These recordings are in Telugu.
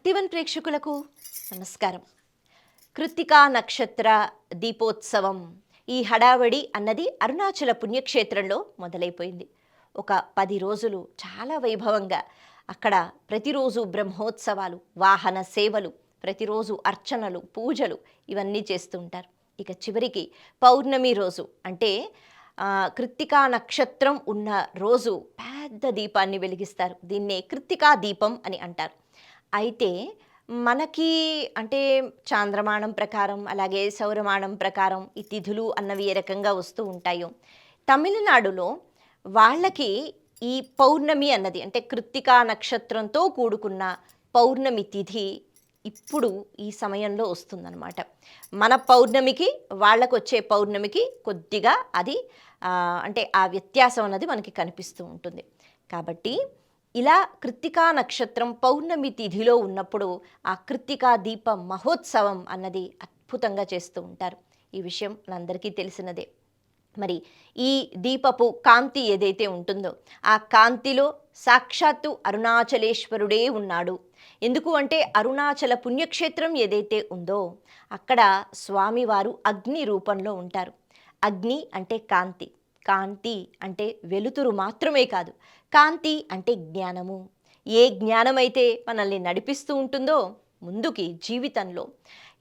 భక్తివన్ ప్రేక్షకులకు నమస్కారం. కృత్తికా నక్షత్ర దీపోత్సవం ఈ హడావడి అన్నది అరుణాచల పుణ్యక్షేత్రంలో మొదలైపోయింది. ఒక పది రోజులు చాలా వైభవంగా అక్కడ ప్రతిరోజు బ్రహ్మోత్సవాలు వాహన సేవలు ప్రతిరోజు అర్చనలు పూజలు ఇవన్నీ చేస్తూ ఉంటారు. ఇక చివరికి పౌర్ణమి రోజు అంటే కృత్తికా నక్షత్రం ఉన్న రోజు పెద్ద దీపాన్ని వెలిగిస్తారు. దీన్నే కృత్తికా దీపం అని అంటారు. అయితే మనకి అంటే చాంద్రమానం ప్రకారం అలాగే సౌరమానం ప్రకారం ఈ తిథులు అన్నవి ఏ రకంగా వస్తూ ఉంటాయో. తమిళనాడులో వాళ్ళకి ఈ పౌర్ణమి అన్నది అంటే కృత్తికా నక్షత్రంతో కూడుకున్న పౌర్ణమి తిథి ఇప్పుడు ఈ సమయంలో వస్తుందన్నమాట. మన పౌర్ణమికి వాళ్ళకు వచ్చే పౌర్ణమికి కొద్దిగా అది అంటే ఆ వ్యత్యాసం అన్నది మనకి కనిపిస్తూ ఉంటుంది. కాబట్టి ఇలా కృత్తికా నక్షత్రం పౌర్ణమి తిథిలో ఉన్నప్పుడు ఆ కృత్తికా దీప మహోత్సవం అన్నది అద్భుతంగా చేస్తూ ఉంటారు. ఈ విషయం మనందరికీ తెలిసినదే. మరి ఈ దీపపు కాంతి ఏదైతే ఉంటుందో ఆ కాంతిలో సాక్షాత్తు అరుణాచలేశ్వరుడే ఉన్నాడు. ఎందుకు అంటే అరుణాచల పుణ్యక్షేత్రం ఏదైతే ఉందో అక్కడ స్వామివారు అగ్ని రూపంలో ఉంటారు. అగ్ని అంటే కాంతి కాంతి అంటే వెలుతురు మాత్రమే కాదు కాంతి అంటే జ్ఞానము. ఏ జ్ఞానమైతే మనల్ని నడిపిస్తూ ఉంటుందో ముందుకి జీవితంలో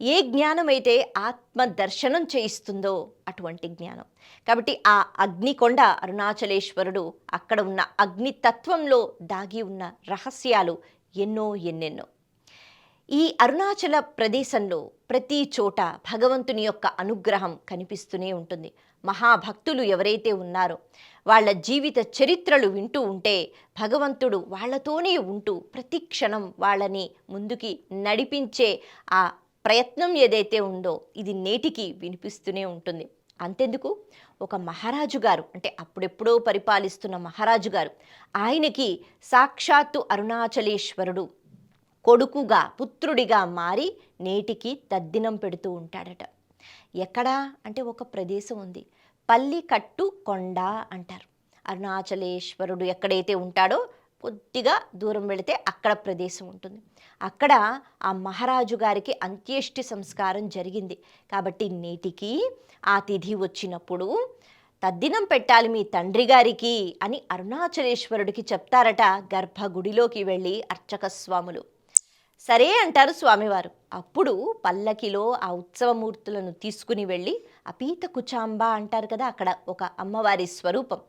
ఏ జ్ఞానమైతే ఆత్మ దర్శనం చేయిస్తుందో అటువంటి జ్ఞానం. కాబట్టి ఆ అగ్నికొండ అరుణాచలేశ్వరుడు అక్కడ ఉన్న అగ్నితత్వంలో దాగి ఉన్న రహస్యాలు ఎన్నో ఎన్నెన్నో. ఈ అరుణాచల ప్రదేశంలో ప్రతి చోట భగవంతుని యొక్క అనుగ్రహం కనిపిస్తూనే ఉంటుంది. మహాభక్తులు ఎవరైతే ఉన్నారో వాళ్ళ జీవిత చరిత్రలు వింటూ ఉంటే భగవంతుడు వాళ్ళతోనే ఉంటూ ప్రతి క్షణం వాళ్ళని ముందుకి నడిపించే ఆ ప్రయత్నం ఏదైతే ఉందో ఇది నేటికి వినిపిస్తూనే ఉంటుంది. అంతెందుకు? ఒక మహారాజు గారు అంటే అప్పుడెప్పుడో పరిపాలిస్తున్న మహారాజు గారు ఆయనకి సాక్షాత్తు అరుణాచలేశ్వరుడు కొడుకుగా పుత్రుడిగా మారి నేటికి తద్దినం పెడుతూ ఉంటాడట. ఎక్కడా అంటే ఒక ప్రదేశం ఉంది. పల్లి కట్టు కొండ అంటారు. అరుణాచలేశ్వరుడు ఎక్కడైతే ఉంటాడో కొద్దిగా దూరం వెళితే అక్కడ ప్రదేశం ఉంటుంది. అక్కడ ఆ మహారాజు గారికి అంత్యేష్టి సంస్కారం జరిగింది. కాబట్టి నేటికి ఆ తిథి వచ్చినప్పుడు తద్దినం పెట్టాలి మీ తండ్రి గారికి అని అరుణాచలేశ్వరుడికి చెప్తారట గర్భగుడిలోకి వెళ్ళి అర్చక స్వాములు సరే అంటారు స్వామివారు. అప్పుడు పల్లకిలో ఆ ఉత్సవమూర్తులను తీసుకుని వెళ్ళి అపీత కుచాంబ అంటారు కదా అక్కడ ఒక అమ్మవారి స్వరూపం.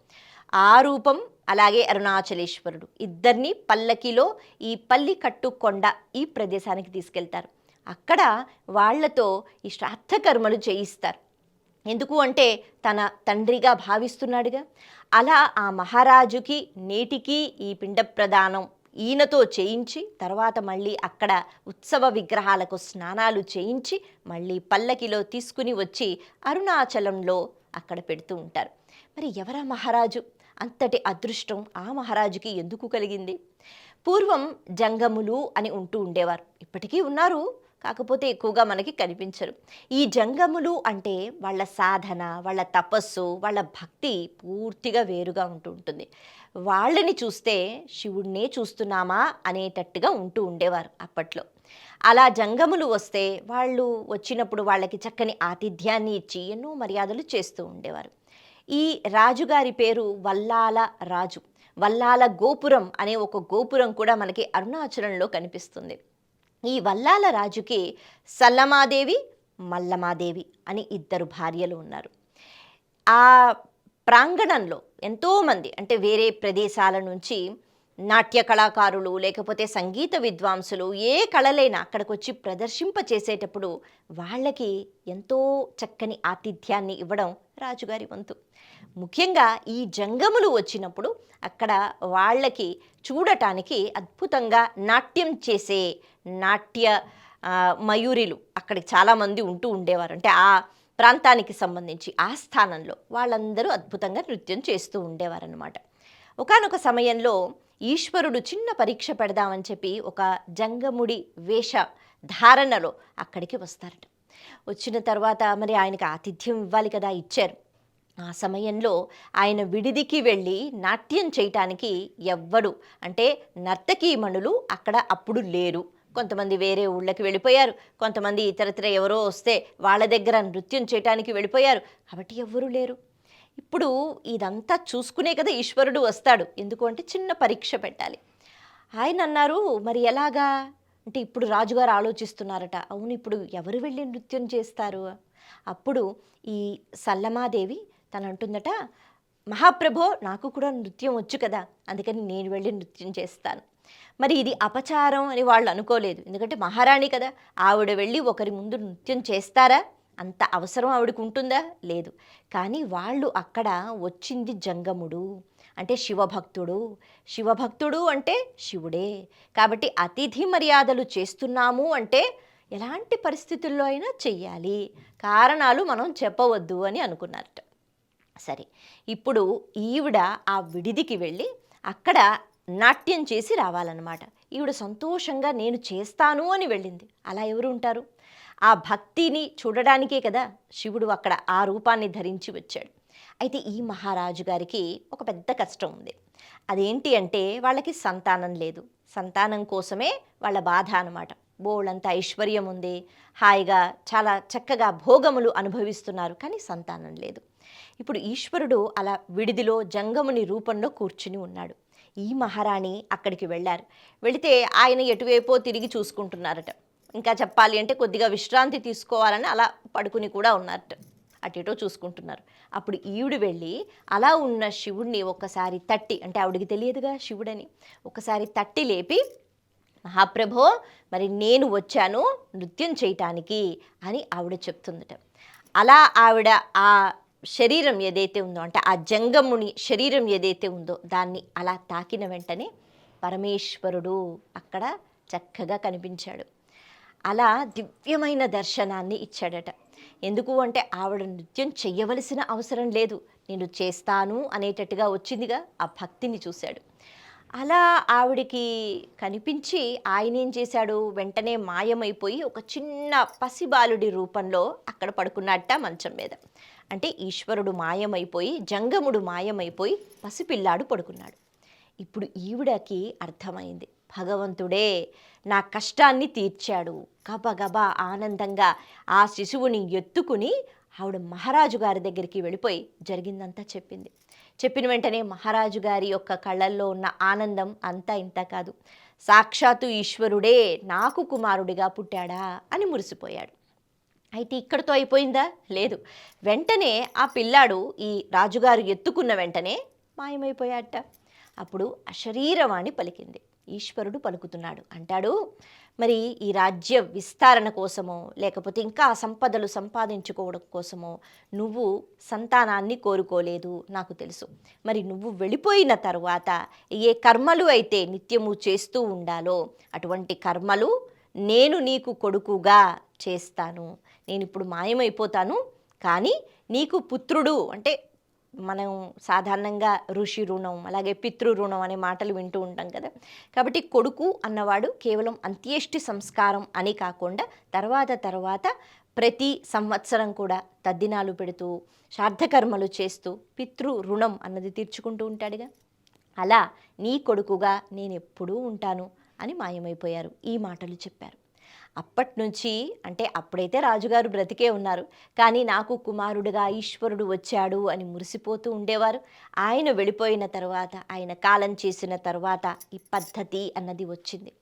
ఆ రూపం అలాగే అరుణాచలేశ్వరుడు. ఇద్దరిని పల్లకిలో ఈ పల్లి కట్టుకొండ ఈ ప్రదేశానికి తీసుకెళ్తారు. అక్కడ వాళ్ళతో ఈ శ్రాద్ధ కర్మలు చేయిస్తారు. ఎందుకు అంటే తన తండ్రిగా భావిస్తున్నాడుగా. అలా ఆ మహారాజుకి నేటికి ఈ పిండ ప్రదానం ఈయనతో చేయించి తర్వాత మళ్ళీ అక్కడ ఉత్సవ విగ్రహాలకు స్నానాలు చేయించి మళ్ళీ పల్లకిలో తీసుకుని వచ్చి అరుణాచలంలో అక్కడ పెడుతూ ఉంటారు. మరి ఎవరా మహారాజు? అంతటి అదృష్టం ఆ మహారాజుకి ఎందుకు కలిగింది? పూర్వం జంగములు అని ఉంటూ ఉండేవారు. ఇప్పటికీ ఉన్నారు కాకపోతే ఎక్కువగా మనకి కనిపించరు. ఈ జంగములు అంటే వాళ్ళ సాధన వాళ్ళ తపస్సు వాళ్ళ భక్తి పూర్తిగా వేరుగా ఉంటూ ఉంటుంది. వాళ్ళని చూస్తే శివుడినే చూస్తున్నామా అనేటట్టుగా ఉంటూ ఉండేవారు అప్పట్లో. అలా జంగములు వస్తే వాళ్ళు వచ్చినప్పుడు వాళ్ళకి చక్కని ఆతిథ్యాన్ని ఇచ్చి ఎన్నో మర్యాదలు చేస్తూ ఉండేవారు. ఈ రాజుగారి పేరు వల్లాల రాజు వల్లాల గోపురం అనే ఒక గోపురం కూడా మనకి అరుణాచలంలో కనిపిస్తుంది. ఈ వల్లాల రాజుకి సల్లమాదేవి మల్లమాదేవి అని ఇద్దరు భార్యలు ఉన్నారు. ఆ ప్రాంగణంలో ఎంతోమంది అంటే వేరే ప్రదేశాల నుంచి నాట్య కళాకారులు లేకపోతే సంగీత విద్వాంసులు ఏ కళలైనా అక్కడికి వచ్చి ప్రదర్శింప చేసేటప్పుడు వాళ్ళకి ఎంతో చక్కని ఆతిథ్యాన్ని ఇవ్వడం రాజుగారి వంతు. ముఖ్యంగా ఈ జంగములు వచ్చినప్పుడు అక్కడ వాళ్ళకి చూడటానికి అద్భుతంగా నాట్యం చేసే నాట్య మయూరిలు అక్కడికి చాలామంది ఉంటూ ఉండేవారు. అంటే ఆ ప్రాంతానికి సంబంధించి ఆ స్థానంలో వాళ్ళందరూ అద్భుతంగా నృత్యం చేస్తూ ఉండేవారనమాట ఒకానొక సమయంలో ఈశ్వరుడు చిన్న పరీక్ష పెడదామని చెప్పి ఒక జంగముడి వేష ధారణలో అక్కడికి వస్తారట. వచ్చిన తర్వాత మరి ఆయనకి ఆతిథ్యం ఇవ్వాలి కదా ఇచ్చారు. ఆ సమయంలో ఆయన విడిదికి వెళ్ళి నాట్యం చేయటానికి ఎవ్వడు అంటే నర్తకీమణులు అక్కడ అప్పుడు లేరు. కొంతమంది వేరే ఊళ్ళకి వెళ్ళిపోయారు. కొంతమంది ఇతరత్ర ఎవరో వస్తే వాళ్ళ దగ్గర నృత్యం చేయటానికి వెళ్ళిపోయారు. కాబట్టి ఎవ్వరూ లేరు. ఇప్పుడు ఇదంతా చూసుకునే కదా ఈశ్వరుడు వస్తాడు. ఎందుకు అంటే చిన్న పరీక్ష పెట్టాలి. ఆయన అన్నారు మరి ఎలాగా? అంటే ఇప్పుడు రాజుగారు ఆలోచిస్తున్నారట. అవును ఇప్పుడు ఎవరు వెళ్ళి నృత్యం చేస్తారు? అప్పుడు ఈ సల్లమాదేవి తను అంటుందట మహాప్రభో నాకు కూడా నృత్యం వచ్చు కదా. అందుకని నేను వెళ్ళి నృత్యం చేస్తాను. మరి ఇది అపచారం అని వాళ్ళు అనుకోలేదు. ఎందుకంటే మహారాణి కదా ఆవిడ వెళ్ళి ఒకరి ముందు నృత్యం చేస్తారా? అంత అవసరం ఆవిడకు ఉంటుందా? లేదు. కానీ వాళ్ళు అక్కడ వచ్చింది జంగముడు అంటే శివభక్తుడు. శివభక్తుడు అంటే శివుడే. కాబట్టి అతిథి మర్యాదలు చేస్తున్నాము అంటే ఎలాంటి పరిస్థితుల్లో అయినా చెయ్యాలి. కారణాలు మనం చెప్పవద్దు అని అనుకున్నారట. సరే ఇప్పుడు ఈవిడ ఆ విడిదికి వెళ్ళి అక్కడ నాట్యం చేసి రావాలన్నమాట. ఈవిడ సంతోషంగా నేను చేస్తాను అని వెళ్ళింది. అలా ఎవరు ఉంటారు? ఆ భక్తిని చూడడానికే కదా శివుడు అక్కడ ఆ రూపాన్ని ధరించి వచ్చాడు. అయితే ఈ మహారాజు గారికి ఒక పెద్ద కష్టం ఉంది. అదేంటి అంటే వాళ్ళకి సంతానం లేదు. సంతానం కోసమే వాళ్ళ బాధ అనమాట బోళ్ళంత ఐశ్వర్యం ఉంది. హాయిగా చాలా చక్కగా భోగములు అనుభవిస్తున్నారు. కానీ సంతానం లేదు. ఇప్పుడు ఈశ్వరుడు అలా విడిదిలో జంగముని రూపంలో కూర్చుని ఉన్నాడు. ఈ మహారాణి అక్కడికి వెళ్ళారు. వెళితే ఆయన ఎటువైపో తిరిగి చూసుకుంటున్నారట. ఇంకా చెప్పాలి అంటే కొద్దిగా విశ్రాంతి తీసుకోవాలని అలా పడుకుని కూడా ఉన్నారట. అటు చూసుకుంటున్నారు. అప్పుడు ఈవిడు వెళ్ళి అలా ఉన్న శివుడిని ఒక్కసారి తట్టి అంటే ఆవిడికి తెలియదుగా శివుడని ఒకసారి తట్టి లేపి మహాప్రభో మరి నేను వచ్చాను నృత్యం చేయటానికి అని ఆవిడ చెప్తుందట. అలా ఆవిడ ఆ శరీరం ఏదైతే ఉందో అంటే ఆ జంగముని శరీరం ఏదైతే ఉందో దాన్ని అలా తాకిన వెంటనే పరమేశ్వరుడు అక్కడ చక్కగా కనిపించాడు. అలా దివ్యమైన దర్శనాన్ని ఇచ్చాడట. ఎందుకు అంటే ఆవిడ నృత్యం చెయ్యవలసిన అవసరం లేదు. నేను చేస్తాను అనేటట్టుగా వచ్చిందిగా ఆ భక్తిని చూశాడు. అలా ఆవిడికి కనిపించి ఆయన ఏం చేశాడు? వెంటనే మాయమైపోయి ఒక చిన్న పసిబాలుడి రూపంలో అక్కడ పడుకున్నట్ట మంచం మీద. అంటే ఈశ్వరుడు మాయమైపోయి జంగముడు మాయమైపోయి పసిపిల్లాడు పడుకున్నాడు. ఇప్పుడు ఈవిడకి అర్థమైంది. భగవంతుడే నా కష్టాన్ని తీర్చాడు. గబగబా ఆనందంగా ఆ శిశువుని ఎత్తుకుని ఆవిడ మహారాజు గారి దగ్గరికి వెళ్ళిపోయి జరిగిందంతా చెప్పింది. చెప్పిన వెంటనే మహారాజు గారి యొక్క కళ్ళల్లో ఉన్న ఆనందం అంతా ఇంత కాదు. సాక్షాత్తు ఈశ్వరుడే నాకు కుమారుడిగా పుట్టాడా అని మురిసిపోయాడు. అయితే ఇక్కడితో అయిపోయిందా? లేదు. వెంటనే ఆ పిల్లాడు ఈ రాజుగారు ఎత్తుకున్న వెంటనే మాయమైపోయాట అప్పుడు అశరీరవాణి పలికింది. ఈశ్వరుడు పలుకుతున్నాడు. అంటాడు మరి ఈ రాజ్య విస్తరణ కోసమో లేకపోతే ఇంకా సంపదలు సంపాదించుకోవడం కోసమో నువ్వు సంతానాన్ని కోరుకోలేదు నాకు తెలుసు. మరి నువ్వు వెళ్ళిపోయిన తర్వాత ఏ కర్మలు అయితే నిత్యము చేస్తూ ఉండాలో అటువంటి కర్మలు నేను నీకు కొడుకుగా చేస్తాను. నేను ఇప్పుడు మాయమైపోతాను కానీ నీకు పుత్రుడు అంటే మనం సాధారణంగా ఋషి రుణం అలాగే పితృ రుణం అనే మాటలు వింటూ ఉంటాం కదా. కాబట్టి కొడుకు అన్నవాడు కేవలం అంత్యేష్టి సంస్కారం అని కాకుండా తర్వాత తర్వాత ప్రతి సంవత్సరం కూడా తద్దినాలు పెడుతూ శార్థకర్మలు చేస్తూ పితృ రుణం అన్నది తీర్చుకుంటూ ఉంటాడుగా. అలా నీ కొడుకుగా నేను ఎప్పుడూ ఉంటాను అని మాయమైపోయారు. ఈ మాటలు చెప్పారు. అప్పటి నుంచి అంటే అప్పుడైతే రాజుగారు బ్రతికే ఉన్నారు. కానీ నాకు కుమారుడుగా ఈశ్వరుడు వచ్చాడు అని మురిసిపోతూ ఉండేవారు. ఆయన వెళ్ళిపోయిన తర్వాత ఆయన కాలం చేసిన తర్వాత ఈ పద్ధతి అన్నది వచ్చింది.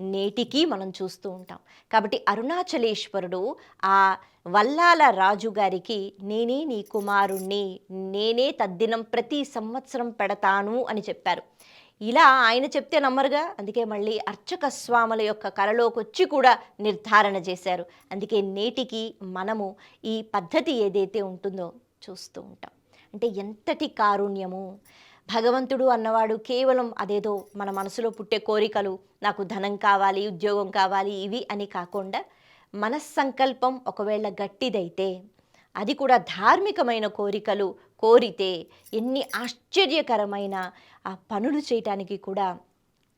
నేటికి మనం చూస్తూ ఉంటాం. కాబట్టి అరుణాచలేశ్వరుడు ఆ వల్లాల రాజు గారికి నేనే నీ కుమారుణ్ణి నేనే తద్దినం ప్రతి సంవత్సరం పెడతాను అని చెప్పారు. ఇలా ఆయన చెప్తే నమ్మరుగా? అందుకే మళ్ళీ అర్చక స్వాముల యొక్క కలలోకి వచ్చి కూడా నిర్ధారణ చేశారు. అందుకే నేటికి మనము ఈ పద్ధతి ఏదైతే ఉంటుందో చూస్తూ ఉంటాం. అంటే ఎంతటి కారుణ్యము? భగవంతుడు అన్నవాడు కేవలం అదేదో మన మనసులో పుట్టే కోరికలు నాకు ధనం కావాలి ఉద్యోగం కావాలి ఇవి అని కాకుండా మనస్సంకల్పం ఒకవేళ గట్టిదైతే అది కూడా ధార్మికమైన కోరికలు కోరితే ఎన్ని ఆశ్చర్యకరమైన ఆ పనులు చేయటానికి కూడా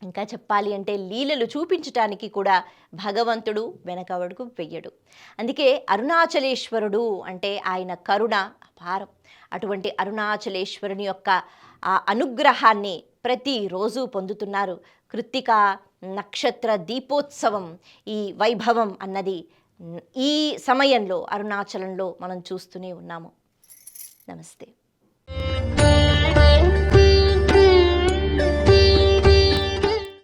ఇంకా చెప్పాలి అంటే లీలలు చూపించటానికి కూడా భగవంతుడు వెనకవడుకు వెయ్యడు అందుకే అరుణాచలేశ్వరుడు అంటే ఆయన కరుణ అపారం. అటువంటి అరుణాచలేశ్వరుని యొక్క ఆ అనుగ్రహాన్ని ప్రతిరోజు పొందుతున్నారు. కృత్తిక నక్షత్ర దీపోత్సవం ఈ వైభవం అన్నది ఈ సమయంలో అరుణాచలంలో మనం చూస్తూనే ఉన్నాము. Namaste.